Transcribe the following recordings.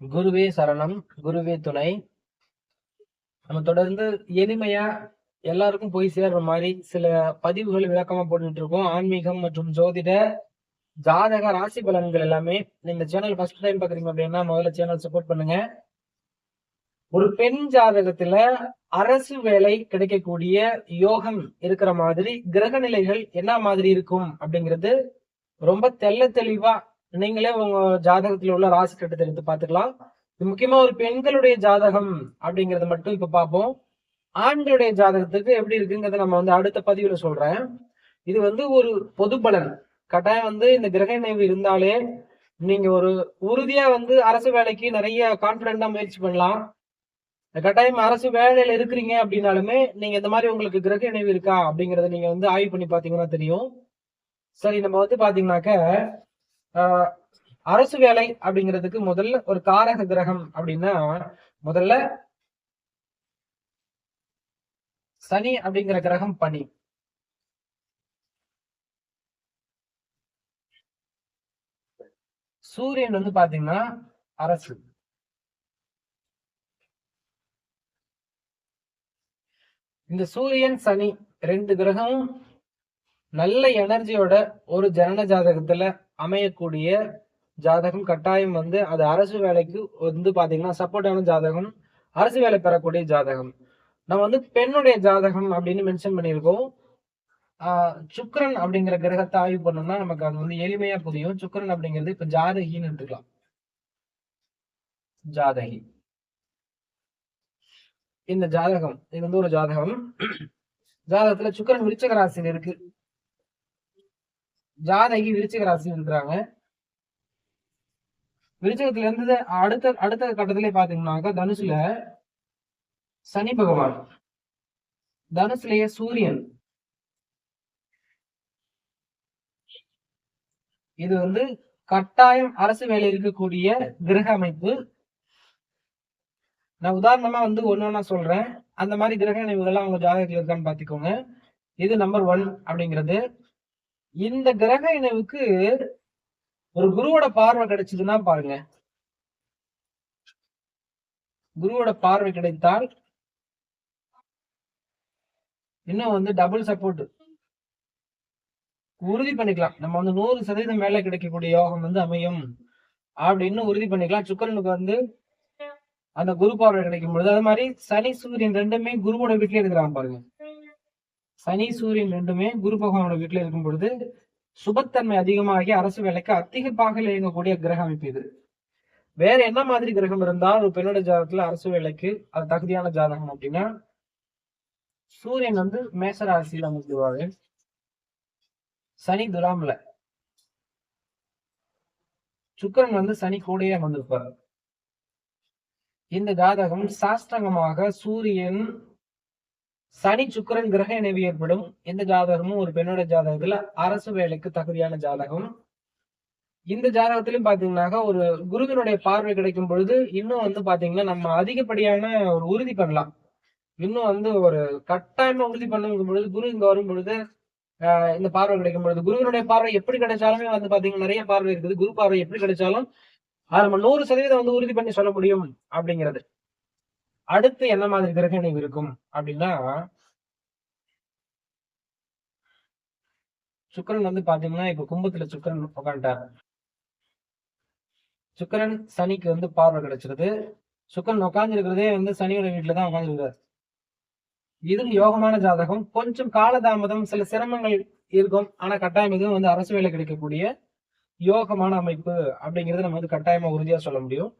குருவே சரணம் குருவே துணை. நம்ம தொடர்ந்து எளிமையா எல்லாருக்கும் போய் சேர்ற மாதிரி சில பதிவுகள் விளக்கமா போட்டுட்டு இருக்கோம். ஆன்மீகம் மற்றும் ஜோதிட ஜாதக ராசி பலன்கள் எல்லாமே இந்த சேனல் ஃபர்ஸ்ட் டைம் பாக்குறீங்க அப்படின்னா முதல்ல சேனல் சப்போர்ட் பண்ணுங்க. ஒரு பெண் ஜாதகத்துல அரசு வேலை கிடைக்கக்கூடிய யோகம் இருக்கிற மாதிரி கிரக நிலைகள் என்ன மாதிரி இருக்கும் அப்படிங்கிறது ரொம்ப தெள்ள தெளிவா நீங்களே உங்க ஜாதகத்துல உள்ள ராசி கட்டத்தை எடுத்து பாத்துக்கலாம் முக்கியமா ஒரு பெண்களுடைய ஜாதகம் அப்படிங்கறத மட்டும் இப்ப பார்ப்போம். ஆண்களுடைய ஜாதகத்துக்கு எப்படி இருக்குங்கிறத நம்ம வந்து அடுத்த பதிவுல சொல்றேன். இது வந்து ஒரு பொது பலன். கட்டாயம் வந்து இந்த கிரக நினைவு இருந்தாலே நீங்க ஒரு உறுதியா வந்து அரசு வேலைக்கு நிறைய கான்பிடண்டா முயற்சி பண்ணலாம். கட்டாயம் அரசு வேலையில இருக்கிறீங்க அப்படின்னாலுமே நீங்க இந்த மாதிரி உங்களுக்கு கிரக நினைவு இருக்கா அப்படிங்கறத நீங்க வந்து ஆய்வு பண்ணி பாத்தீங்கன்னா தெரியும். சரி நம்ம வந்து பாத்தீங்கன்னாக்க அரசு வேலை அப்படிங்கிறதுக்கு முதல்ல ஒரு காரக கிரகம் அப்படின்னா முதல்ல சனி அப்படிங்கிற கிரகம் பனி. சூரியன் வந்து பாத்தீங்கன்னா அரசு. இந்த சூரியன் சனி ரெண்டு கிரகமும் நல்ல எனர்ஜியோட ஒரு ஜனன ஜாதகத்துல அமையக்கூடிய ஜாதகம் கட்டாயம் வந்து அது அரசு வேலைக்கு வந்து பாத்தீங்கன்னா சப்போர்ட்டான ஜாதகம் அரசு வேலை பெறக்கூடிய ஜாதகம். நம்ம வந்து பெண்ணுடைய ஜாதகம் அப்படின்னு மென்ஷன் பண்ணியிருக்கோம். ஆஹ் அப்படிங்கிற கிரகத்தை ஆய்வு பண்ணோம்னா நமக்கு அது வந்து எளிமையா புரியும். சுக்கரன் அப்படிங்கிறது இப்ப ஜாதகின்னு எடுத்துக்கலாம். ஜாதகி. இந்த ஜாதகம் இது வந்து ஒரு ஜாதகம். ஜாதகத்துல சுக்கரன் விருச்சக ராசியில் இருக்கு. ஜாதகி விருச்சிக ராசியில் இருக்கிறாங்க. விருச்சகத்துல இருந்து அடுத்த அடுத்த கட்டத்திலே பாத்தீங்கன்னாக்கா தனுசுல சனி பகவான். தனுசுலயே சூரியன். இது வந்து கட்டாயம் அரசு வேலை இருக்கக்கூடிய கிரக அமைப்பு. நான் உதாரணமா வந்து ஒண்ணு சொல்றேன். அந்த மாதிரி கிரக நினைவுகள்லாம் உங்க ஜாதகத்துல இருக்கான்னு பாத்துக்கோங்க இது நம்பர் ஒன் அப்படிங்கிறது. இந்த கிரக இணைவுக்கு ஒரு குருவோட பார்வை கிடைச்சதுன்னா பாருங்க. குருவோட பார்வை கிடைத்தால் இன்னும் வந்து டபுள் சப்போர்ட் உறுதி பண்ணிக்கலாம். நம்ம வந்து நூறு சதவீதம் மேல கிடைக்கக்கூடிய யோகம் வந்து அமையும். அப்படின்னு உறுதி பண்ணிக்கலாம். சுக்கரனுக்கு வந்து அந்த குரு பார்வை கிடைக்கும் பொழுது அது மாதிரி சனி சூரியன் ரெண்டுமே குருவோட வீட்லயே இருக்கிறான் பாருங்க. சனி சூரியன் ரெண்டுமே குரு பகவானோட வீட்டுல இருக்கும் பொழுது சுபத்தன்மை அதிகமாகி அரசு வேலைக்கு அதிக பாகையில் இயங்கக்கூடிய கிரக அமைப்பு இது. வேற என்ன மாதிரி கிரகம் இருந்தால் ஒரு பெண்ணோட ஜாதகத்துல அரசு வேலைக்கு அது தகுதியான ஜாதகம் அப்படின்னா சூரியன் வந்து மேச ராசியில அமைந்துவாரு சனி துலாம்ல. சுக்கிரன் வந்து சனி கூடயே அமர்ந்திருப்பாரு. இந்த ஜாதகம் சாஸ்திரங்கமாக சூரியன் சனி சுக்கிரன் கிரக இணைவு ஏற்படும். எந்த ஜாதகமும் ஒரு பெண்ணோட ஜாதகத்துல அரசு வேலைக்கு தகுதியான ஜாதகம். இந்த ஜாதகத்திலும் பாத்தீங்கன்னாக்கா ஒரு குருவினுடைய பார்வை கிடைக்கும் பொழுது இன்னும் வந்து பாத்தீங்கன்னா நம்ம அதிகப்படியான ஒரு உறுதி பண்ணலாம். இன்னும் வந்து ஒரு கட்டாயமா உறுதி பண்ணும் பொழுது குரு இங்க வரும் பொழுது ஆஹ் இந்த பார்வை கிடைக்கும் பொழுது குருவினுடைய பார்வை எப்படி கிடைச்சாலுமே வந்து பாத்தீங்கன்னா நிறைய பார்வை இருக்குது. குரு பார்வை எப்படி கிடைச்சாலும் அதை நம்ம நூறு சதவீதம் வந்து உறுதி பண்ணி சொல்ல முடியும் அப்படிங்கிறது. அடுத்து என்ன மாதிரி கிரக இணைவு இருக்கும் அப்படின்னா சுக்கிரன் வந்து பாத்தீங்கன்னா இப்ப கும்பத்துல சுக்கிரன் உட்காந்துட்டார் சுக்கிரன் சனிக்கு வந்து பார்வை கிடைச்சிருது. சுக்கிரன் உட்கார்ந்து இருக்கிறதே வந்து சனியோட வீட்டுல தான் உட்காந்துருக்காரு இதுவும் யோகமான ஜாதகம். கொஞ்சம் காலதாமதம் சில சிரமங்கள் இருக்கும். ஆனா கட்டாயம் இதுவும் வந்து அரசு வேலை கிடைக்கக்கூடிய யோகமான அமைப்பு அப்படிங்கறத நம்ம வந்து கட்டாயமா உறுதியா சொல்ல முடியும்.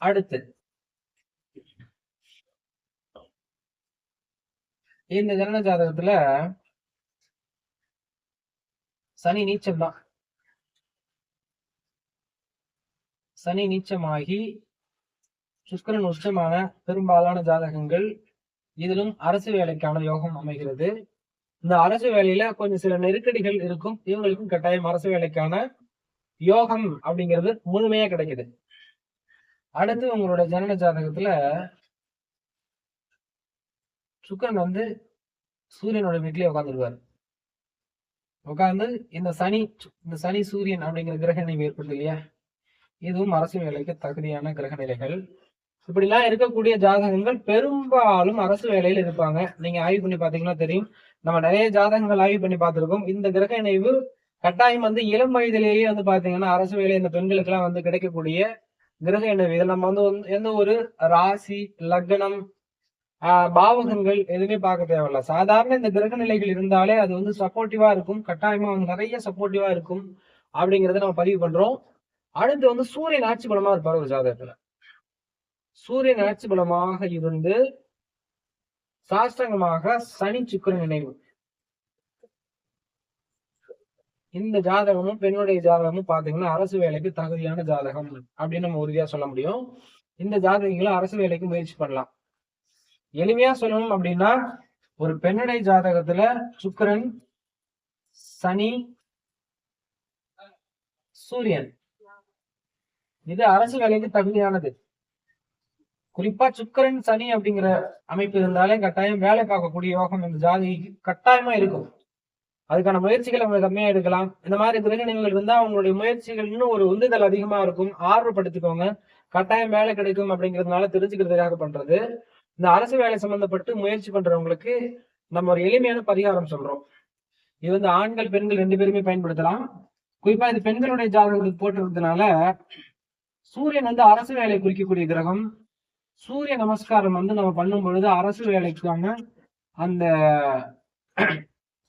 அடுத்து இந்த ஜனன ஜாதகத்துல சனி நீச்சம் தான் சனி நீச்சமாகி சுக்கிரன் உச்சமான பெரும்பாலான ஜாதகங்கள் இதிலும் அரசு வேலைக்கான யோகம் அமைகிறது. இந்த அரசு வேலையில கொஞ்சம் சில நெருக்கடிகள் இருக்கும். இவங்களுக்கும் கட்டாயம் அரசு வேலைக்கான யோகம் அப்படிங்கிறது முழுமையா கிடைக்குது. அடுத்து உங்களோட ஜனன ஜாதகத்துல சுக்கரன் வந்து சூரியனோட வீட்லயே உட்காந்துருவார் உட்கார்ந்து இந்த சனி இந்த சனி சூரியன் அப்படிங்கிற கிரக இணைவு ஏற்படுது இல்லையா? இதுவும் அரசு வேலைக்கு தகுதியான கிரக நிலைகள். இப்படிலாம் இருக்கக்கூடிய ஜாதகங்கள் பெரும்பாலும் அரசு வேலையில் இருப்பாங்க. நீங்க ஆய்வு பண்ணி பாத்தீங்கன்னா தெரியும். நம்ம நிறைய ஜாதகங்கள் ஆய்வு பண்ணி பார்த்திருக்கோம். இந்த கிரக இணைவு கட்டாயம் வந்து இளம் வயதிலேயே வந்து பாத்தீங்கன்னா அரசு வேலை இந்த பெண்களுக்கு எல்லாம் வந்து கிடைக்கக்கூடிய கிரக இணைவு இதில் நம்ம வந்து எந்த ஒரு ராசி லக்னம் பாவகங்கள் எதுவுமே பார்க்க தேவையில்ல. சாதாரண இந்த கிரக நிலைகள் இருந்தாலே அது வந்து சப்போர்ட்டிவா இருக்கும். கட்டாயமா வந்து நிறைய சப்போர்ட்டிவா இருக்கும் அப்படிங்கறத நம்ம பதிவு பண்றோம். அடுத்து வந்து சூரியன் ஆட்சி பலமா இருப்பார் ஒரு ஜாதகத்துல. சூரியன் ஆட்சி பலமாக இருந்து சாஸ்திரங்கமாக சனி சுக்கரன் நினைவு இந்த ஜாதகமும் பெண்ணுடைய ஜாதகமும் பாத்தீங்கன்னா அரசு வேலைக்கு தகுதியான ஜாதகம் அப்படின்னு நம்ம உறுதியா சொல்ல முடியும். இந்த ஜாதகங்களை அரசு வேலைக்கு முயற்சி பண்ணலாம். எளிமையா சொல்லணும் அப்படின்னா ஒரு பெண்ணுடைய ஜாதகத்துல சுக்கிரன் சனி சூரியன். இது அரசு வேலைக்கு தகுதியானது. குறிப்பா சுக்கிரன் சனி அப்படிங்கிற அமைப்பு இருந்தாலே கட்டாயம் வேலை பார்க்கக்கூடிய யோகம் இந்த ஜாதகிக்கு கட்டாயமா இருக்கும். அதுக்கான முயற்சிகள் அவங்க கம்மியா எடுக்கலாம். இந்த மாதிரி கிரகணங்கள் இருந்தா அவங்களுடைய முயற்சிகள் இன்னும் ஒரு உந்துதல் அதிகமா இருக்கும். ஆர்வப்படுத்திக்கோங்க. கட்டாயம் வேலை கிடைக்கும் அப்படிங்கிறதுனால தெரிஞ்சுக்கிறதுக்காக பண்றது. இந்த அரசு வேலை சம்பந்தப்பட்டு முயற்சி பண்றவங்களுக்கு நம்ம ஒரு எளிமையான பரிகாரம் சொல்றோம். இது வந்து ஆண்கள் பெண்கள் ரெண்டு பேருமே பயன்படுத்தலாம். குறிப்பா இது பெண்களுடைய ஜாதகத்துக்கு போட்டுறதுனால சூரியன் வந்து அரசு வேலை குறிக்கக்கூடிய கிரகம். சூரிய நமஸ்காரம் வந்து நம்ம பண்ணும் பொழுது அரசு வேலைக்கான அந்த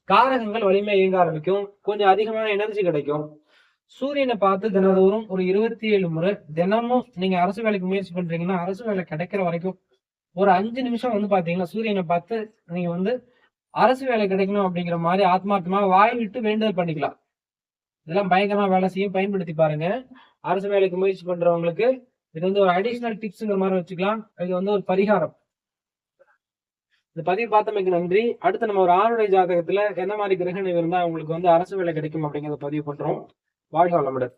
காரகங்கள் வலிமை இயங்க ஆரம்பிக்கும். கொஞ்சம் அதிகமான எனர்ஜி கிடைக்கும். சூரியனை பார்த்து தினதோறும் ஒரு இருபத்தி ஏழு முறை தினமும் நீங்க அரசு வேலைக்கு முயற்சி பண்றீங்கன்னா அரசு வேலை கிடைக்கிற வரைக்கும் ஒரு அஞ்சு நிமிஷம் வந்து பாத்தீங்கன்னா சூரியனை பார்த்து நீங்க வந்து அரசு வேலை கிடைக்கணும் அப்படிங்கிற மாதிரி ஆத்மார்த்தமா வாய் விட்டு வேண்டுதல் பண்ணிக்கலாம். இதெல்லாம் பயங்கரமா வேலை செய்யும். பயன்படுத்தி பாருங்க. அரசு வேலைக்கு முயற்சி பண்றவங்களுக்கு இது வந்து ஒரு அடிஷனல் டிப்ஸ்ங்கிற மாதிரி வச்சுக்கலாம். இது வந்து ஒரு பரிகாரம். இந்த பதிவு பார்த்தமைக்கு நன்றி. அடுத்து நம்ம ஒரு ஆணுடைய ஜாதகத்துல என்ன மாதிரி கிரகணம் இருந்தா உங்களுக்கு வந்து அரசு வேலை கிடைக்கும் அப்படிங்கிறத பதிவு பண்றோம். வாழ்க வளமுடன்.